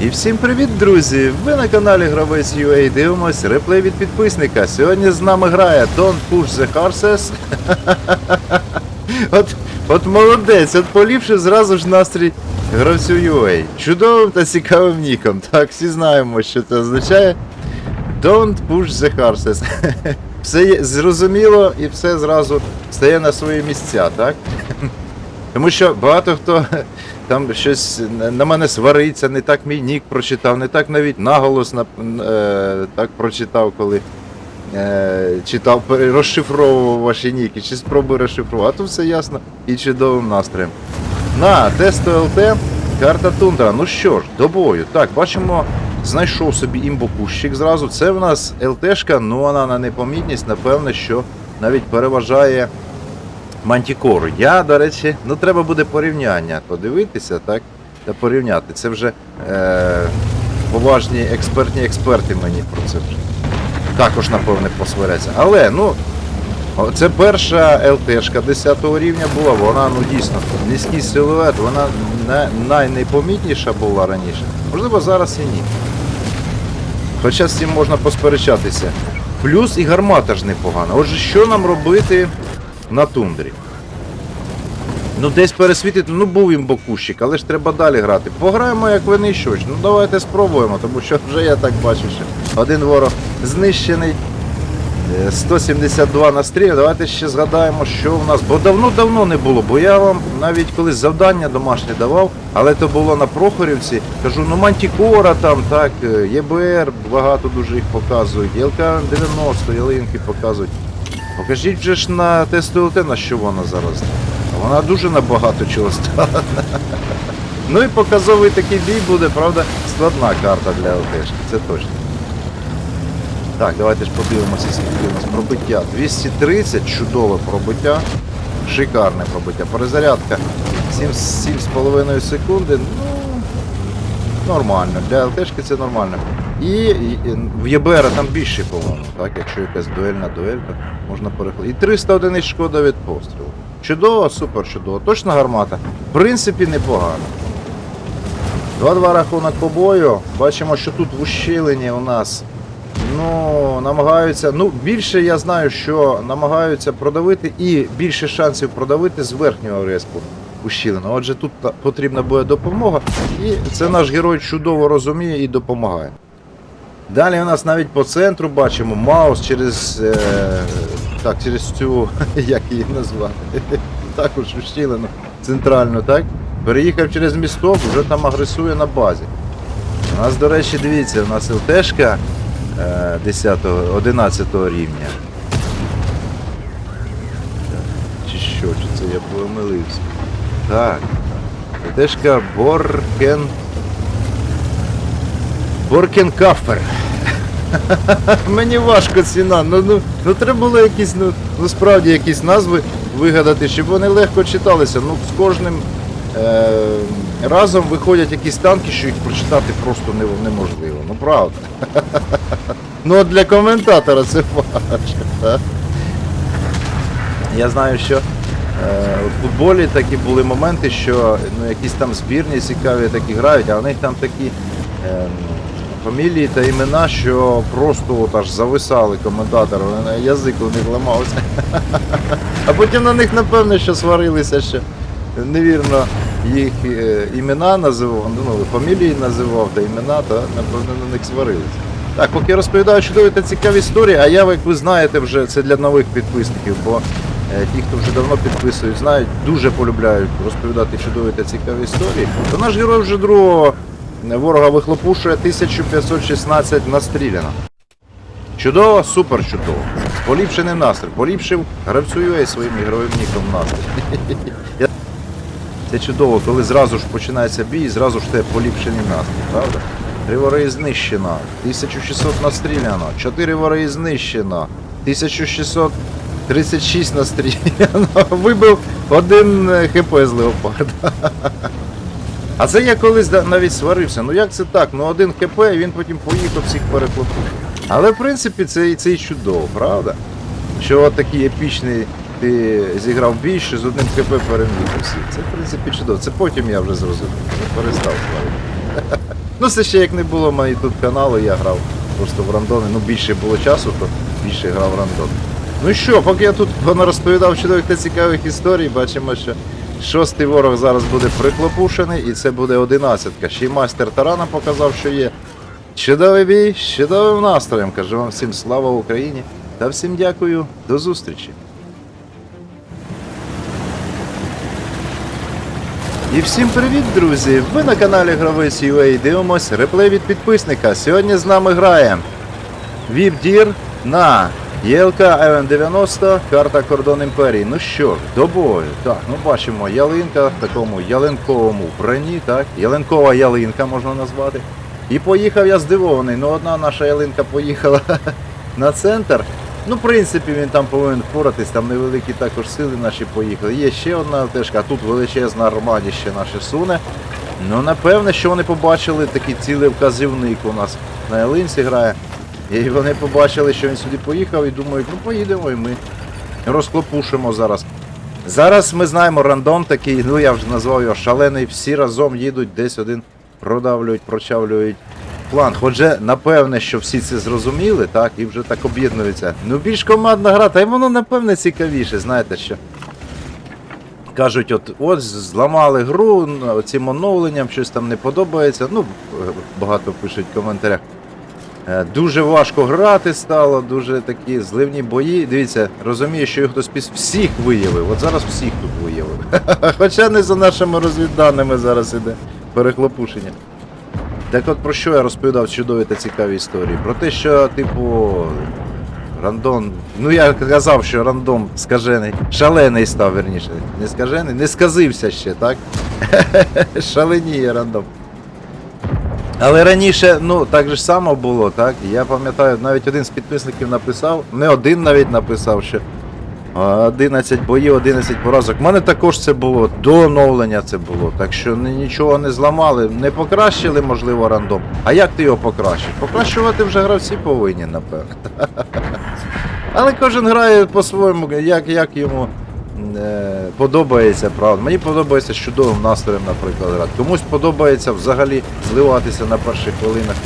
І всім привіт, друзі! Ви на каналі Гравець UA дивимось реплей від підписника. Сьогодні з нами грає Don't Push the Horses. от, от молодець, от поліпшив зразу ж настрій гравцю UA. Чудовим та цікавим ніком. Так, всі знаємо, що це означає. Don't push the horses. все є зрозуміло і все зразу стає на свої місця, так? Тому що багато хто там щось на- мене свариться, не так мій нік прочитав, не так навіть наголос на, е, так прочитав, коли е, читав, розшифровував ваші ніки, чи спробуй розшифрувати. А то все ясно і чудовим настроєм. На, тесту ЛТ, карта Тундра. Ну що ж, до бою. Так, бачимо, знайшов собі імбокущик зразу. Це в нас ЛТшка, ну вона на непомітність, напевне, що навіть переважає Мантікору. Я, до речі, ну треба буде порівняння подивитися, так? Та порівняти. Це вже е, поважні експертні експерти мені про це вже також, напевне, посваряться. Але, ну, це перша ЛТшка 10 рівня була, вона ну дійсно низький силует, вона на, найнепомітніша була раніше. Можливо, зараз і ні. Хоча з цим можна посперечатися. Плюс і гармата ж непогана. Отже, що нам робити на тундрі? Ну, десь пересвітити, ну був їм бокущик, але ж треба далі грати. Пограємо як винищувач. Ну давайте спробуємо, тому що вже я так бачу, що один ворог знищений. Е, 172 на стрілі. Давайте ще згадаємо, що в нас. Бо давно-давно не було. Бо я вам навіть колись завдання домашнє давав, але то було на Прохорівці. Кажу, ну Мантікора там, так, е, ЄБР, багато дуже їх показують. ЛК-90, ялинки показують. Покажіть вже ж на тесту ЛТ, на що вона зараз. Вона дуже набагато чого стала. Ну і показовий такий бій буде, правда, складна карта для ЛТшки, це точно. Так, давайте ж подивимося, скільки у нас пробиття. 230, чудове пробиття. Шикарне пробиття. Перезарядка 7,5 секунди. Ну, нормально. Для ЛТшки це нормально. І, і в ЄБР там більше, по-моєму, так? Якщо якась дуельна дуель, то можна переходити. І 300 одиниць шкода від пострілу. Чудово, супер чудово. Точно гармата. В принципі, непогано. 2-2 рахунок по бою. Бачимо, що тут в ущелині у нас ну, намагаються. Ну, більше я знаю, що намагаються продавити і більше шансів продавити з верхнього респу ущелину. Отже, тут потрібна буде допомога. І це наш герой чудово розуміє і допомагає. Далі у нас навіть по центру бачимо Маус через. Е, так, через цю. як її назвати? Також ущелину центральну, так? Переїхав через місток, вже там агресує на базі. У нас, до речі, дивіться, у нас ЛТшка е, 10 11 рівня. Чи що, чи це я помилився? Так. ЛТшка Боркен. Боркенкафер. Мені важко ціна. Ну, ну, ну треба було якісь, ну, ну справді якісь назви вигадати, щоб вони легко читалися. Ну, з кожним е, разом виходять якісь танки, що їх прочитати просто не- неможливо. Ну правда. Ну от для коментатора це важко. Я знаю, що в футболі такі були моменти, що ну, якісь там збірні цікаві такі грають, а у них там такі е, фамілії та імена, що просто от аж зависали коментатори, язик у них ламався. А потім на них, напевно, що сварилися, що невірно їх е, імена називав, ну, фамілії називав та імена, то напевно на них сварилися. Так, поки розповідаю чудові та цікаві історії, а я, як ви знаєте, вже це для нових підписників, бо е, ті, хто вже давно підписують, знають, дуже полюбляють розповідати чудові та цікаві історії. То наш герой вже другого е, ворога вихлопушує 1516 настріляно. Чудово, супер чудово. Поліпшений настрій. Поліпшив гравцю UA своїм ігровим ніком настрій. Це чудово, коли зразу ж починається бій, зразу ж те поліпшений настрій, правда? Три вороги знищено, 1600 настріляно, 4 вороги знищено, 1636 настріляно, вибив один е, хп з леопарда. А це я колись навіть сварився. Ну як це так? Ну один хп, і він потім поїхав всіх перехлопив. Але в принципі це, це і чудово, правда? Що такий епічний ти зіграв що з одним хп переміг усіх. Це в принципі чудово. Це потім я вже зрозумів. Я перестав сварити. Ну це ще як не було мені тут каналу, я грав просто в рандони. Ну більше було часу, то більше грав в рандон. Ну що, поки я тут розповідав чудових та цікавих історій, бачимо, що шостий ворог зараз буде приклопушений, і це буде одинадцятка. Ще й майстер тарана показав, що є. Чудовий бій, з чудовим настроєм. Кажу вам всім слава Україні та всім дякую. До зустрічі. І всім привіт, друзі! Ви на каналі Гравець UA дивимось реплей від підписника. Сьогодні з нами грає Віпдір на ЄЛК м 90 карта Кордон Імперії. Ну що ж, до бою. Так, ну бачимо, ялинка в такому ялинковому вбранні, так? Ялинкова ялинка можна назвати. І поїхав я здивований. Ну одна наша ялинка поїхала на центр. Ну, в принципі, він там повинен впоратись, там невеликі також сили наші поїхали. Є ще одна ЛТшка, а тут величезна армадіще наше суне. Ну, напевне, що вони побачили такий цілий вказівник у нас на ялинці грає. І вони побачили, що він сюди поїхав і думають, ну поїдемо і ми розклопушимо зараз. Зараз ми знаємо рандом такий, ну я вже назвав його шалений, всі разом їдуть десь один продавлюють, прочавлюють план. Хоча, напевне, що всі це зрозуміли, так, і вже так об'єднуються. Ну, більш командна гра, та й воно, напевне, цікавіше, знаєте що. Кажуть, от от зламали гру, цим оновленням щось там не подобається. Ну, багато пишуть в коментарях. Е, Дуже важко грати стало, дуже такі зливні бої. Дивіться, розумію, що їх хтось всіх виявив. От зараз всіх тут виявив. Хоча не за нашими розвідданими зараз іде перехлопушення. Так от про що я розповідав чудові та цікаві історії? Про те, що, типу, рандом. Ну я казав, що рандом скажений. Шалений став, верніше. Не скажений, не сказився ще, так? Шаленіє рандом. Але раніше, ну, так же само було, так? Я пам'ятаю, навіть один з підписників написав, не один навіть написав, що 11 боїв, 11 поразок. У мене також це було, до оновлення це було. Так що нічого не зламали, не покращили, можливо, рандом. А як ти його покращив? Покращувати вже гравці повинні, напевно. Але кожен грає по-своєму, як, як йому подобається, правда. Мені подобається з чудовим настроєм, наприклад, грати. Комусь подобається взагалі зливатися на перших хвилинах.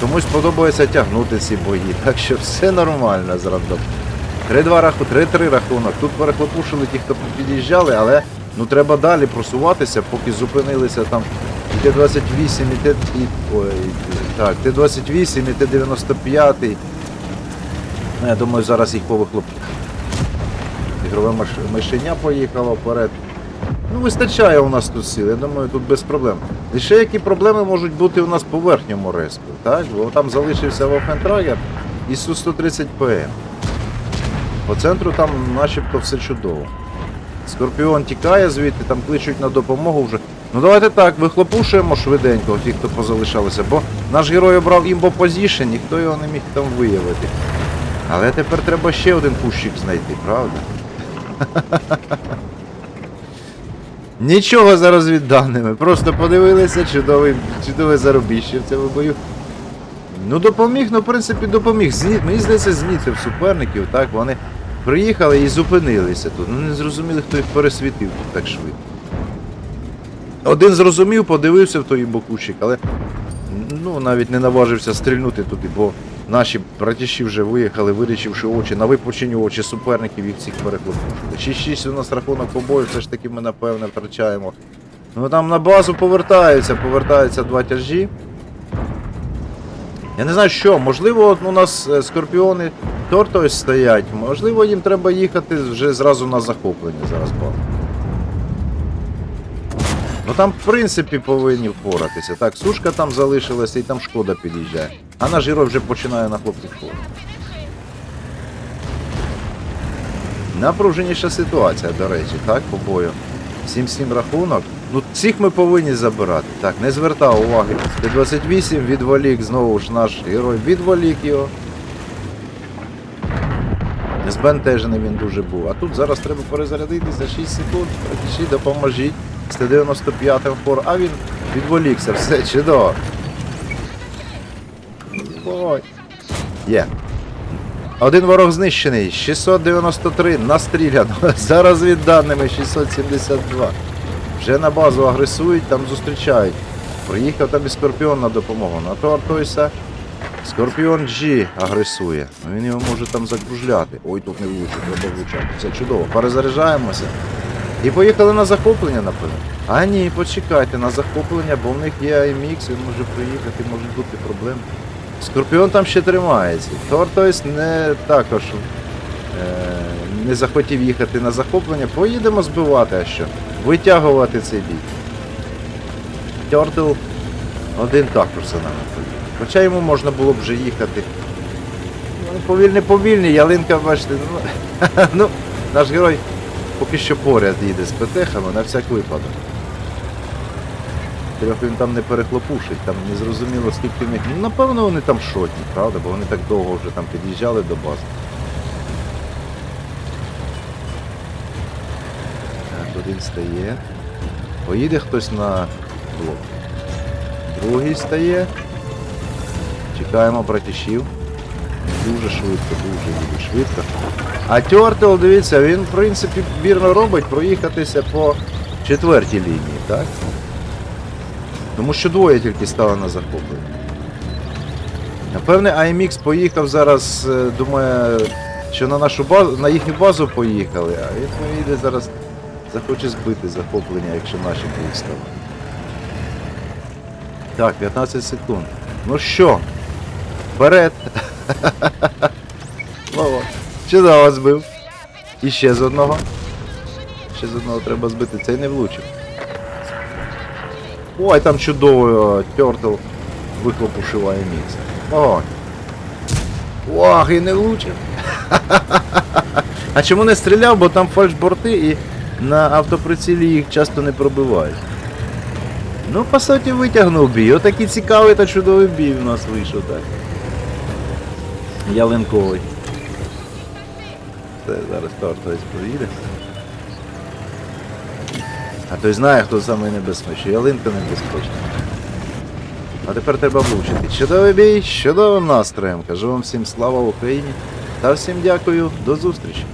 Комусь подобається тягнути ці бої. Так що все нормально з рандом. 3-2 раху, 3-3 рахунок. Тут перехлопушили ті, хто під'їжджали, але ну треба далі просуватися, поки зупинилися там і Т-28, і Т... Ой, так, Т-28, і Т-95. Ну, я думаю, зараз їх повихлопнуть. Ігрове мишеня поїхало вперед. Ну, вистачає у нас тут сил, я думаю, тут без проблем. Ще які проблеми можуть бути у нас по верхньому респу, так? Бо там залишився Вовхентрагер і Су-130 ПМ. По центру там начебто все чудово. Скорпіон тікає звідти, там кличуть на допомогу вже. Ну давайте так, вихлопушуємо швиденько ті, хто позалишалися, бо наш герой обрав імбо позішн, ніхто його не міг там виявити. Але тепер треба ще один кущик знайти, правда? Нічого за розвідданими, просто подивилися, чудовий, чудове заробіще в цьому бою. Ну допоміг, ну в принципі допоміг. Зні... Мені здається, змітив суперників, так, вони приїхали і зупинилися тут. Ну не зрозуміли, хто їх пересвітив тут так швидко. Один зрозумів, подивився в той бокущик, але ну навіть не наважився стрільнути туди, бо наші братіші вже виїхали, вирічивши очі, на випучені очі суперників їх всіх переклопушили. 6-6 у нас рахунок побою, все ж таки ми напевне втрачаємо. Ну там на базу повертаються, повертаються два тяжі. Я не знаю що, можливо, у нас е, скорпіони тортою стоять, можливо, їм треба їхати вже зразу на захоплення зараз бал. Ну там, в принципі, повинні впоратися. Так, сушка там залишилася і там шкода під'їжджає. А наш герой вже починає на хлопців впоратися. Напруженіша ситуація, до речі, так, по бою. 7-7 рахунок. Ну, цих ми повинні забирати. Так, не звертав уваги. Т-28 відволік, знову ж наш герой відволік його. Збентежений він дуже був. А тут зараз треба перезарядитися 6 секунд. Практичі, допоможіть. З Т-95 фор, а він відволікся, все чудово. Ой. Є. Один ворог знищений, 693 настріляно. Зараз від даними 672. Вже на базу агресують, там зустрічають. Приїхав там і Скорпіон на допомогу. На то Артойса. Скорпіон G агресує. Ну, Він його може там закружляти. Ой, тут не влучив, треба влучати. Це чудово. Перезаряджаємося. І поїхали на захоплення, напевно. А ні, почекайте, на захоплення, бо в них є IMX, він може приїхати, можуть бути проблеми. Скорпіон там ще тримається. Тортойс не також е, не захотів їхати на захоплення. Поїдемо збивати, а що? Витягувати цей бій. Тьортл один також за нами поїхав. Хоча йому можна було б вже їхати. Ну, повільний, повільний, ялинка, бачите, ну, ну, наш герой поки що поряд їде з петехами на всяк випадок. Трьох він там не перехлопушить, там не зрозуміло скільки в них. Ну, напевно, вони там шотні, правда, бо вони так довго вже там під'їжджали до бази. Так, один стає. Поїде хтось на блок. Другий стає. Чекаємо братішів. Дуже швидко, дуже дуже швидко. А Тьортл, дивіться, він в принципі вірно робить проїхатися по четвертій лінії, так? Тому що двоє тільки стали на захоплення. Напевне, AMX поїхав зараз, е, думає, що на нашу базу, на їхню базу поїхали, а він поїде зараз, захоче збити захоплення, якщо наші ставати. Так, 15 секунд. Ну що? Вперед! Чудово збив. І ще з одного. Ще з одного треба збити, цей не влучив. Ой, там чудово Тьортл вихлопушиває мікс. Ой. Ох, і не влучив. А чому не стріляв, бо там фальшборти і на автоприцілі їх часто не пробивають. Ну, по суті, витягнув бій. Отакий цікавий та чудовий бій у нас вийшов, так. Ялинковий. Це зараз хтось поїде. А той знає, хто самий небезпечний. Ялинка небезпечна. А тепер треба влучити. Чудовий бій, чудовим настроєм. Кажу вам всім слава Україні. Та всім дякую, до зустрічі.